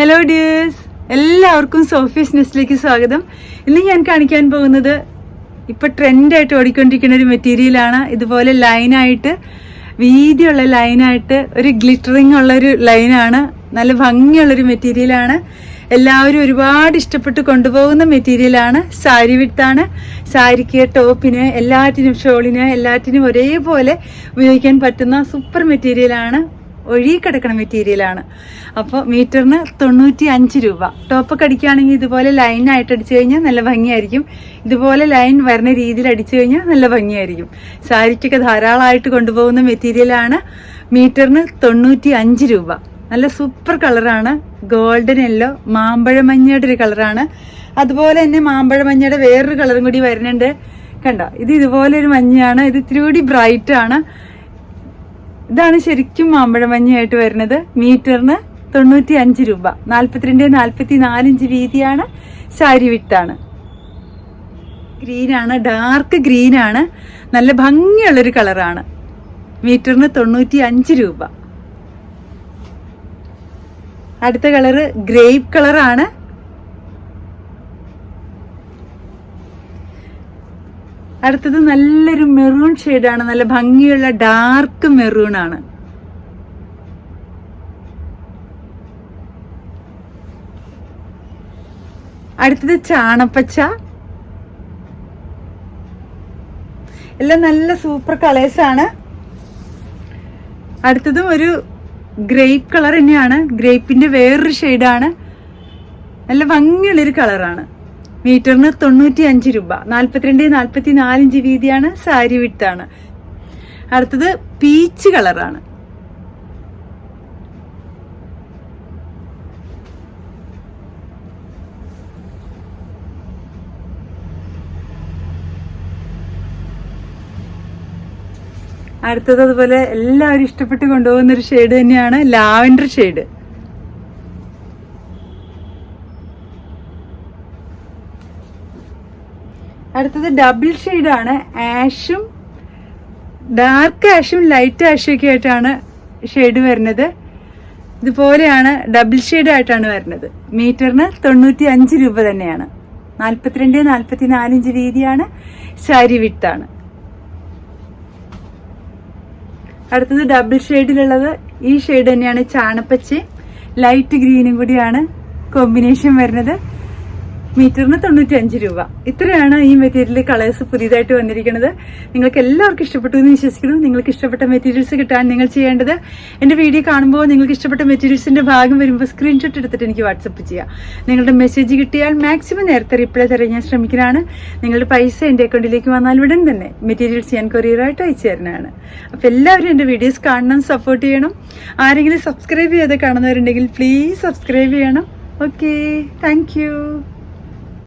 Hello dears എല്ലാവർക്കും Sophie's നെസ്റ്റിലേക്ക് സ്വാഗതം. ഇന്ന് ഞാൻ കാണിക്കാൻ പോകുന്നത് ഇപ്പം ട്രെൻഡായിട്ട് ഓടിക്കൊണ്ടിരിക്കുന്ന ഒരു മെറ്റീരിയലാണ് ഇതുപോലെ ലൈനായിട്ട് വീതിയുള്ള ലൈനായിട്ട് ഒരു ഗ്ലിറ്ററിങ് ഉള്ളൊരു ലൈനാണ് നല്ല ഭംഗിയുള്ളൊരു മെറ്റീരിയലാണ് എല്ലാവരും ഒരുപാട് ഇഷ്ടപ്പെട്ട് കൊണ്ടുപോകുന്ന മെറ്റീരിയലാണ് സാരി വിത്താണ് സാരിക്ക് ടോപ്പിന് എല്ലാറ്റിനും ഷോളിന് എല്ലാറ്റിനും ഒരേപോലെ ഉപയോഗിക്കാൻ പറ്റുന്ന സൂപ്പർ മെറ്റീരിയലാണ് ഒഴുകിക്കിടക്കണ മെറ്റീരിയലാണ് അപ്പോൾ മീറ്ററിന് തൊണ്ണൂറ്റി അഞ്ച് രൂപ. ടോപ്പൊക്കെ അടിക്കുകയാണെങ്കിൽ ഇതുപോലെ ലൈനായിട്ട് അടിച്ചു കഴിഞ്ഞാൽ നല്ല ഭംഗിയായിരിക്കും. ഇതുപോലെ ലൈൻ വരുന്ന രീതിയിൽ അടിച്ചു കഴിഞ്ഞാൽ നല്ല ഭംഗിയായിരിക്കും. സാരിക്കൊക്കെ ധാരാളമായിട്ട് കൊണ്ടുപോകുന്ന മെറ്റീരിയലാണ് മീറ്ററിന് തൊണ്ണൂറ്റി അഞ്ച് രൂപ. നല്ല സൂപ്പർ കളറാണ് ഗോൾഡൻ യെല്ലോ മാമ്പഴ മഞ്ഞയുടെ ഒരു കളറാണ് അതുപോലെ തന്നെ മാമ്പഴ മഞ്ഞയുടെ വേറൊരു കളറും കൂടി വരുന്നുണ്ട്. കണ്ടോ? ഇത് ഇതുപോലെ ഒരു മഞ്ഞയാണ്. ഇത് ഇത്തിരി കൂടി ബ്രൈറ്റ് ആണ്. ഇതാണ് ശരിക്കും മാമ്പഴമഞ്ഞയായിട്ട് വരുന്നത്. മീറ്ററിന് തൊണ്ണൂറ്റി അഞ്ച് രൂപ. നാൽപ്പത്തിരണ്ട് നാൽപ്പത്തി നാലിഞ്ച് വീതിയാണ്. സാരി വിട്ടാണ് ഗ്രീനാണ് ഡാർക്ക് ഗ്രീനാണ്. നല്ല ഭംഗിയുള്ളൊരു കളറാണ്. മീറ്ററിന് തൊണ്ണൂറ്റി അഞ്ച് രൂപ. അടുത്ത കളറ് ഗ്രേപ്പ് കളറാണ്. അടുത്തത് നല്ലൊരു മെറൂൺ ഷെയ്ഡാണ്. നല്ല ഭംഗിയുള്ള ഡാർക്ക് മെറൂൺ ആണ്. അടുത്തത് ചാണപ്പച്ച. എല്ലാം നല്ല സൂപ്പർ കളേഴ്സ് ആണ്. അടുത്തതും ഒരു ഗ്രേപ്പ് കളർ തന്നെയാണ്. ഗ്രേപ്പിന്റെ വേറൊരു ഷെയ്ഡാണ്. നല്ല ഭംഗിയുള്ളൊരു കളറാണ്. മീറ്ററിന് തൊണ്ണൂറ്റി അഞ്ച് രൂപ. നാൽപ്പത്തിരണ്ട് നാൽപ്പത്തി നാലിഞ്ച് വീതിയാണ് സാരി വിട്ടാണ് അടുത്തത് പീച്ച് കളറാണ്. അടുത്തത് അതുപോലെ എല്ലാവരും ഇഷ്ടപ്പെട്ട് കൊണ്ടുപോകുന്ന ഒരു ഷെയ്ഡ് തന്നെയാണ് ലാവൻഡർ ഷെയ്ഡ്. അടുത്തത് ഡബിൾ ഷെയ്ഡാണ് ആഷും ഡാർക്ക് ആഷും ലൈറ്റ് ആഷും ഒക്കെ ആയിട്ടാണ് ഷെയ്ഡ് വരുന്നത്. ഇതുപോലെയാണ് ഡബിൾ ഷെയ്ഡായിട്ടാണ് വരുന്നത്. മീറ്ററിന് തൊണ്ണൂറ്റി അഞ്ച് രൂപ തന്നെയാണ്. നാൽപ്പത്തിരണ്ട് നാൽപ്പത്തി നാലിഞ്ച് വീതിയാണ്. സാരി വിട്ടാണ് അടുത്തത് ഡബിൾ ഷെയ്ഡിലുള്ളത് ഈ ഷെയ്ഡ് തന്നെയാണ് ചാണപ്പച്ചയും ലൈറ്റ് ഗ്രീനും കൂടിയാണ്. കോമ്പിനേഷൻ വരുന്നത്. മീറ്ററിന് തൊണ്ണൂറ്റി അഞ്ച് രൂപ. ഇത്രയാണ് ഈ മെറ്റീരിയൽ കളേഴ്സ് പുതിയതായിട്ട് വന്നിരിക്കുന്നത്. നിങ്ങൾക്ക് എല്ലാവർക്കും ഇഷ്ടപ്പെട്ടു എന്ന് വിശ്വസിക്കുന്നു. നിങ്ങൾക്ക് ഇഷ്ടപ്പെട്ട മെറ്റീരിയൽസ് കിട്ടാൻ നിങ്ങൾ ചെയ്യേണ്ടത് എന്റെ വീഡിയോ കാണുമ്പോൾ നിങ്ങൾക്ക് ഇഷ്ടപ്പെട്ട മെറ്റീരിയൽസിന്റെ ഭാഗം വരുമ്പോൾ സ്ക്രീൻഷോട്ട് എടുത്തിട്ട് എനിക്ക് വാട്സപ്പ് ചെയ്യാം. നിങ്ങളുടെ മെസ്സേജ് കിട്ടിയാൽ മാക്സിമം നേരത്തെ റിപ്ലൈ തരാൻ ഞാൻ ശ്രമിക്കുന്നതാണ്. നിങ്ങളുടെ പൈസ എന്റെ അക്കൗണ്ടിലേക്ക് വന്നാൽ ഉടൻ തന്നെ മെറ്റീരിയൽസ് ഞാൻ കൊറിയറായിട്ട് അയച്ചു തരുന്നതാണ്. അപ്പോൾ എല്ലാവരും എന്റെ വീഡിയോസ് കാണണം സപ്പോർട്ട് ചെയ്യണം. ആരെങ്കിലും സബ്സ്ക്രൈബ് ചെയ്ത് കാണുന്നവരുണ്ടെങ്കിൽ പ്ലീസ് സബ്സ്ക്രൈബ് ചെയ്യണം. Okay thank